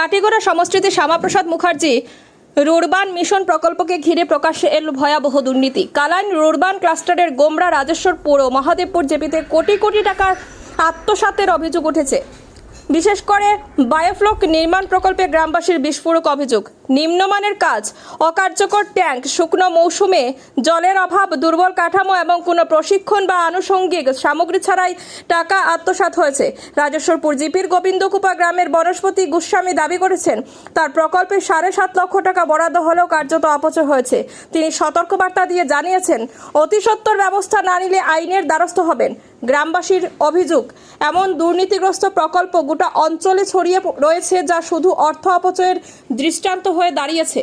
কাটিগড়া সমষ্টিতে Shyamaprasad Mukherjee, rurban mission প্রকল্পকে ঘিরে প্রকাশ্যে এল ভয়াবহ দুর্নীতি। কালাইন রুরবান ক্লাস্টারের গোমরা রাজেশ্বর পৌর মহাদেবপুর জেপিতে কোটি কোটি টাকার আত্মসাতের অভিযোগ উঠেছে। বিশেষ করে বায়োফ্লক নির্মাণ প্রকল্পে গ্রামবাসীর বিস্ফোরক অভিযোগ। নিম্নমানের কাজ, অকার্যকর ট্যাঙ্ক, শুকনো মৌসুমে জলের অভাব, দুর্বল কাঠামো এবং কোনো প্রশিক্ষণ বা আনুষঙ্গিক সামগ্রী ছাড়াই টাকা আত্মসাৎ হয়েছে। রাজেশ্বরপুর জিপির গোবিন্দকুপা গ্রামের বনস্পতি গোস্বামী দাবি করেছেন, তার প্রকল্পে সাড়ে সাত লক্ষ টাকা বরাদ্দ হলেও কার্যত অপচয় হয়েছে। তিনি সতর্কবার্তা দিয়ে জানিয়েছেন, অতি সত্বর ব্যবস্থা না নিলে আইনের দ্বারস্থ হবেন। গ্রামবাসীর অভিযোগ, এমন দুর্নীতিগ্রস্ত প্রকল্প গোটা অঞ্চলে ছড়িয়ে রয়েছে যা শুধু অর্থ অপচয়ের দৃষ্টান্ত হয়ে দাঁড়িয়েছে।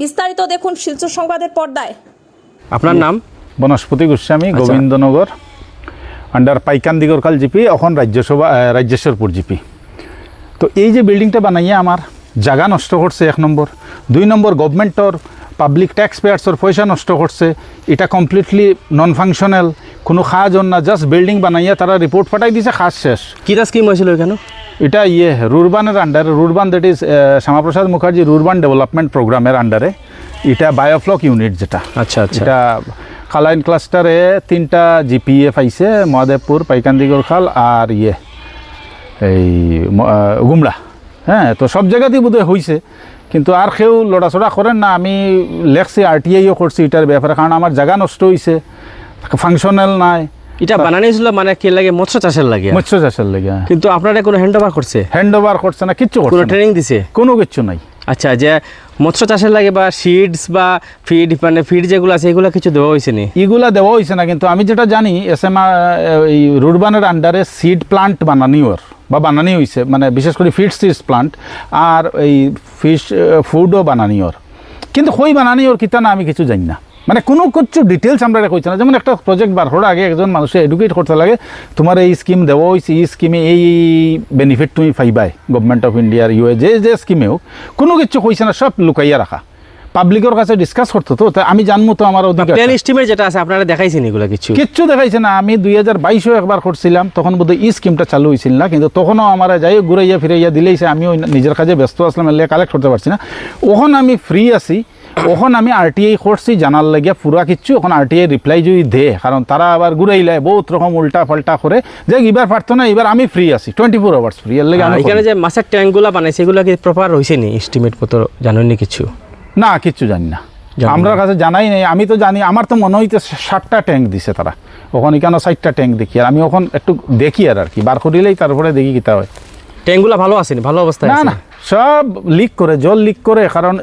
বিস্তারিত দেখুন শিলচর সংবাদের পর্দায়। আপনার নাম? বনস্পতি গোস্বামী আচ্ছা। গোবিন্দনগর আন্ডার পাইকান দিগরকাল জিপি এখন রাজ্যসভা রাজ্যেশ্বরপুর জিপি। তো এই যে বিল্ডিংটা বানাইয়া আমার জায়গা নষ্ট করছে এক নম্বর। দুই নম্বর গভর্নমেন্টর পাবলিক ট্যাক্স পেয়ার্সর পয়সা নষ্ট করছে এটা কমপ্লিটলি নন ফাংশনাল কোনো কাজ না জাস্ট বিল্ডিং বানাইয়া তারা রিপোর্ট পাঠাই দিছে কাজ শেষ। কিরা স্কিম হয়েছিল এখানে? এটা ইয়ে রুরবানের আন্ডারে rurban that is Shyama Prasad Mukherjee rurban development প্রোগ্রামের আন্ডারে এটা বায়োফ্লক ইউনিট যেটা। আচ্ছা আচ্ছা। এটা খালাইন ক্লাস্টারে তিনটা জিপিএ পাইছে মহাদেবপুর পাইকান্দিগর খাল আর ইয়ে এই গুমলা। হ্যাঁ তো সব জায়গাতেই বোধহয় হয়েছে কিন্তু আর কেউ লড়াচড়া করেন না। আমি লেখছি আর টি আইও করছি এটার ব্যাপারে কারণ আমার জায়গা নষ্ট হয়েছে ফাংশনাল নাই। এটা বানানি মানে কি লাগে মৎস্য চাষের লাগে? মৎস্য চাষের লেগে কিন্তু আপনারা কোনো হ্যান্ড ওভার করছে? হ্যান্ড ওভার করছে না কিচ্ছু কোনো ট্রেনিং দিছে? কোনো কিচ্ছু নাই। আচ্ছা যে মৎস্য চাষের লাগে বা সিডস বা ফিড মানে ফিড যেগুলো আছে এগুলো কিছু দেওয়া হয়েছে নি? এগুলা দেওয়া হয়েছে না কিন্তু আমি যেটা জানি এস এম এই রুডবানের আন্ডারে সিড প্লান্ট বানানি ওর। বা বানানি হয়েছে মানে বিশেষ করে ফিড সিডস প্লান্ট আর এই ফিশ ফুডও বানানি ওর কিন্তু কই বানানি ওর কিতা না আমি কিছু জানি না। মানে কোনো কিছু ডিটেলস আমরা কইছে না। যেমন একটা প্রজেক্ট বার হওয়ার আগে একজন মানুষের এডুকেট করতে লাগে, তোমার এই স্কিম দেওয়া হয়েছে এই স্কিমে এই বেনিফিট তুমি পাইবাই গভর্নমেন্ট অফ ইন্ডিয়ার ইউএ যে যে স্কিমে হোক, কোনো কিছু কইছে না, সব লুকাইয়া রাখা। পাবলিকের কাছে ডিসকাস করতো তো আমি জানব তো আমার অধিকার প্ল্যান স্টিমের যেটা আছে আপনারা দেখাইছেন এগুলো কিছু। কিচ্ছু দেখাইছে না আমি দুই হাজার বাইশেও একবার করছিলাম তখন বোধহয় ই স্কিমটা চালু হয়েছিল না কিন্তু তখনও আমার যাই ঘুরাইয়া ফিরাইয়া দিলেইছে আমিও নিজের কাজে ব্যস্ত আসলাম এলে কালেক্ট করতে পারছি না। ওখন আমি ফ্রি আছি ওখন আমি আর আরটিআই করছি জানার লাগিয়া পুরা কিচ্ছু এখন আরটিআই রিপ্লাই যদি দে কারণ তারা আবার ঘুরাইলে বহুত রকম উল্টা পাল্টা করে যে এবার পারতো না এবার আমি ফ্রি আছি টোয়েন্টি ফোর আওয়ার্স ফ্রি এর লাগে এখানে যে মাছের ট্যাঙ্কগুলো বানাইছে এগুলো কি প্রপার হয়েছে নি এস্টিমেট মতো জানেননি কিছু? না কিচ্ছু জানি না। আমরা কাছে জানাই নাই। আমি তো জানি আমার তো মনে হইতে ষাটটা ট্যাঙ্ক দিছে তারা। ওখানে কেন ষাটটা ট্যাঙ্ক দেখি? আর আমি ওখান একটু দেখি আর আর কি বার করিলেই তারপরে দেখি কিতা হয়। ট্যাঙ্কগুলো ভালো আসেনি ভালো অবস্থায় না না সব লিক করে জল লিক করে কারণ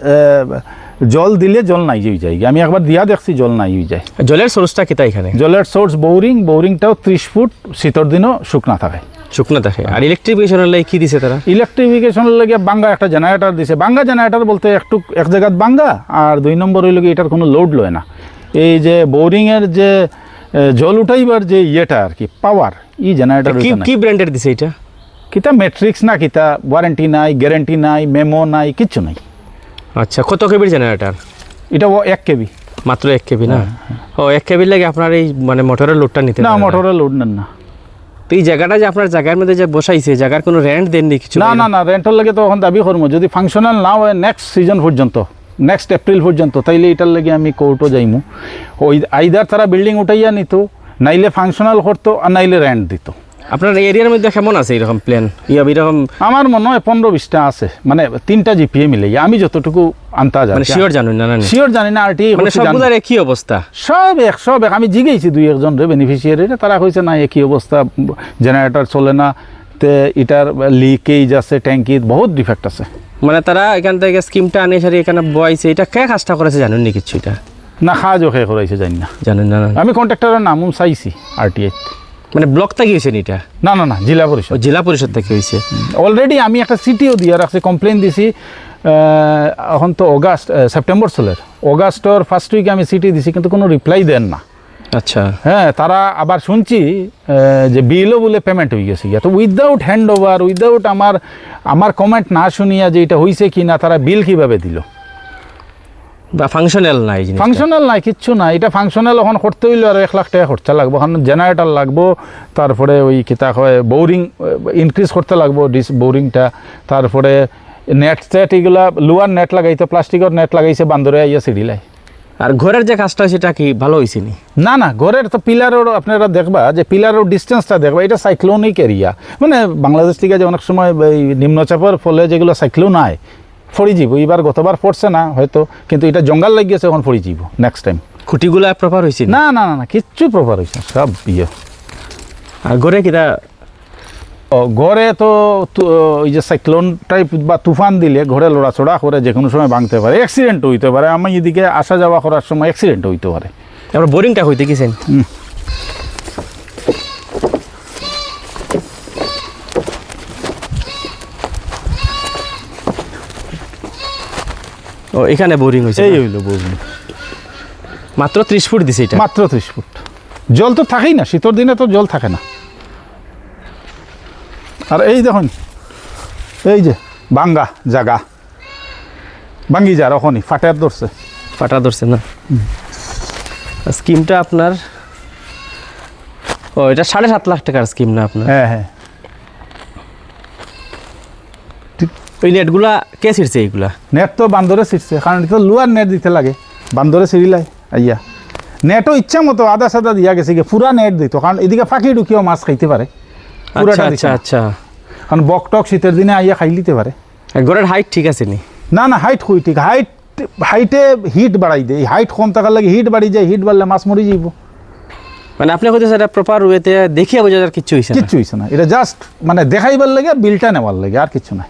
জল দিলে জল নাই হয়ে যায়। আমি একবার দিয়া দেখছি জল নাই হয়ে যায়। জলের সোর্সটা কিতা এখানে? জলের সোর্স বোরিং বোরিংটাও ত্রিশ ফুট শীতর দিনও শুকনা থাকে। শুকনো থাকে আর ইলেকট্রিফিকেশনের লাগে কি দিছে তারা? ইলেকট্রিফিকেশনের লাগে বাঙ্গা একটা জেনারেটর দিছে। বাঙ্গা জেনারেটর বলতে একটু এক জায়গাত বাঙ্গা আর দুই নম্বর হইল এটার কোনো লোড লয় না। এই যে বোরিংয়ের যে জল উঠাইবার যে ইয়েটা আর কি পাওয়ার ই জেনারেটর কি কি ব্র্যান্ডের দিছে এটা? কিতা ম্যাট্রিক্স না কিতা ওয়ারেন্টি নাই গ্যারেন্টি নাই মেমো নাই কিচ্ছু নাই। আচ্ছা কত কেবির জেনারেটর এটা ও এক কেবি। মাত্র এক কেবি না? ও এক কেবির লাগে আপনার এই মানে মোটরের লোডটা নিতে না মোটরের লোড নেন না। তো এই জায়গাটা যে আপনার জায়গার মধ্যে যে বসাইছে, জায়গার কোনো রেন্ট দেননি কিছু? না না না রেন্টের লাগে তো এখন দাবি করব। যদি ফাংশনাল না হয় নেক্সট সিজন পর্যন্ত নেক্সট এপ্রিল পর্যন্ত, তাইলে এটার লাগে আমি কোর্টও যাইমু। ওই আইদার তারা বিল্ডিং উঠাইয়া নিত, নাইলে ফাংশনাল করতো, আর নাইলে রেন্ট দিত। আপনার এরিয়ার মধ্যে কেমন আছে এরকম প্ল্যান ইয়া এরকম আমার মনে হয় পনেরো বিশটা আছে। মানে তিনটা জিপিএ মিলে আমি যতটুকু আন্তা মানে শিওর জানুন না? শিওর জানি না আর টি মানে সবগুলার একই অবস্থা? সব এক সব এক। আমি জিগেছি দুই একজন রে বেনিফিশিয়ারি তারা কইছে না একই অবস্থা। জেনারেটর চলে না। তে এটার লিকেজ আছে ট্যাঙ্কিত বহুত ডিফেক্ট আছে। মানে তারা এখান থেকে স্কিমটা আনে সারি এখানে বয়াইছে এটা কে কাজটা করেছে জানেন নি কিছু এটা? না সাহায্য খেয়ে করাইছে জানি না। জানেন না আমি কন্ট্রাক্টরের নাম চাইছি আরটিআই মানে ব্লক থেকে হয়েছে এটা না না না জেলা পরিষদ। জেলা পরিষদ থেকে হয়েছে। অলরেডি আমি একটা সিটিও দিয়ে রাখছি কমপ্লেন দিছি এখন তো অগাস্ট সেপ্টেম্বর চলের অগাস্টর ফার্স্ট উইকে আমি সিটি দিছি কিন্তু কোনো রিপ্লাই দেন না। আচ্ছা। হ্যাঁ তারা আবার শুনছি যে বিলও বলে পেমেন্ট হয়ে গেছে। গিয়া তো উইদাউট হ্যান্ড ওভার উইদাউট আমার আমার কমেন্ট না শুনিয়া যে এটা হয়েছে কি না তারা বিল কীভাবে দিল? বা ফাংশনাল নাই ফাংশনাল নাই কিচ্ছু নাই। এটা ফাংশনাল এখন করতে হইলে আর এক লাখ টাকা খরচা লাগবো। কারণ জেনারেটর লাগবো তারপরে ওই কিতা হয় বোরিং ইনক্রিজ করতে লাগবো ডিস বোরিংটা তারপরে নেট সেট এগুলা লোয়ার নেট লাগাইতে প্লাস্টিকের নেট লাগাইছে বান্দরে আইয়া সিঁড়িলাই আর ঘরের যে কাজটা সেটা কি ভালো হয়েছে নি? না না ঘরের তো পিলারের আপনারা দেখবা যে পিলারের ডিস্টেন্সটা দেখবা এটা সাইক্লোনিক এরিয়া মানে বাংলাদেশ থেকে যে অনেক সময় এই নিম্নচাপের ফলে যেগুলো সাইক্লোন আয় ফড়ি যাব এবার গতবার পড়ছে না হয়তো কিন্তু এটা জঙ্গল লাগিয়েছে এখন ফড়ি যাব নেক্সট টাইম খুঁটিগুলা প্রপার হয়েছে না? না না না কিচ্ছু প্রপার হয়েছে সব ইয়ে। আর গড়ে কিটা ঘরে তো ওই যে সাইক্লোন টাইপ বা তুফান দিলে ঘরে লড়াচড়া করে যে কোনো সময় ভাঙতে পারে অ্যাক্সিডেন্ট হইতে পারে আমি এদিকে আসা যাওয়া করার সময় অ্যাক্সিডেন্ট হইতে পারে। তারপর বোরিংটা হইতে গেছেন? ও এখানে বোরিং হয়েছে এই? হইল বুঝলি মাত্র ত্রিশ ফুট দিছে এটা? মাত্র ত্রিশ ফুট। জল তো থাকেই না শীতর দিনে তো জল থাকে না। আর এই দেখুন এই যে বাঙ্গা জাগা। ভাঙ্গি যা রখনই ফাটার ধরছে। ফাটা ধরছে না? স্কিমটা আপনার ও এটা সাড়ে সাত লাখ টাকার স্কিম না আপনার? হ্যাঁ হ্যাঁ। ওই নেটগুলা কে ছিড়ছে এইগুলা? নেট তো বান্দরে ছিটছে কারণ এটা লুয়ার নেট দিতে লাগে। বান্দরে ছিঁড়িলাই আইয়া। নেটও ইচ্ছা মতো আদা সাদা দিয়া গেছে গিয়ে পুরা নেট দিত কারণ এদিকে ফাঁকি ঢুকিয়েও মাছ খাইতে পারে। আচ্ছা পুরাটা আচ্ছা আচ্ছা। কারণ বক টক শীতের দিনে আইয়া খাই লিতে পারে। ঘরের হাইট ঠিক আছে নি? না না হাইট কই ঠিক হাইট হাইটে হিট বাড়াই দেয় হাইট কম থাকার লাগে হিট বাড়ি যায় হিট বাড়লে মাছ মরি যাইব। মানে আপনি হয়তো সেটা প্রপার ওয়েতে দেখিয়ে বোঝা যার কিচ্ছু হয়েছে না। কিচ্ছু হইছে না। এটা জাস্ট মানে দেখাইবার লাগে বিলটা নেওয়ার লাগে আর কিছু নাই।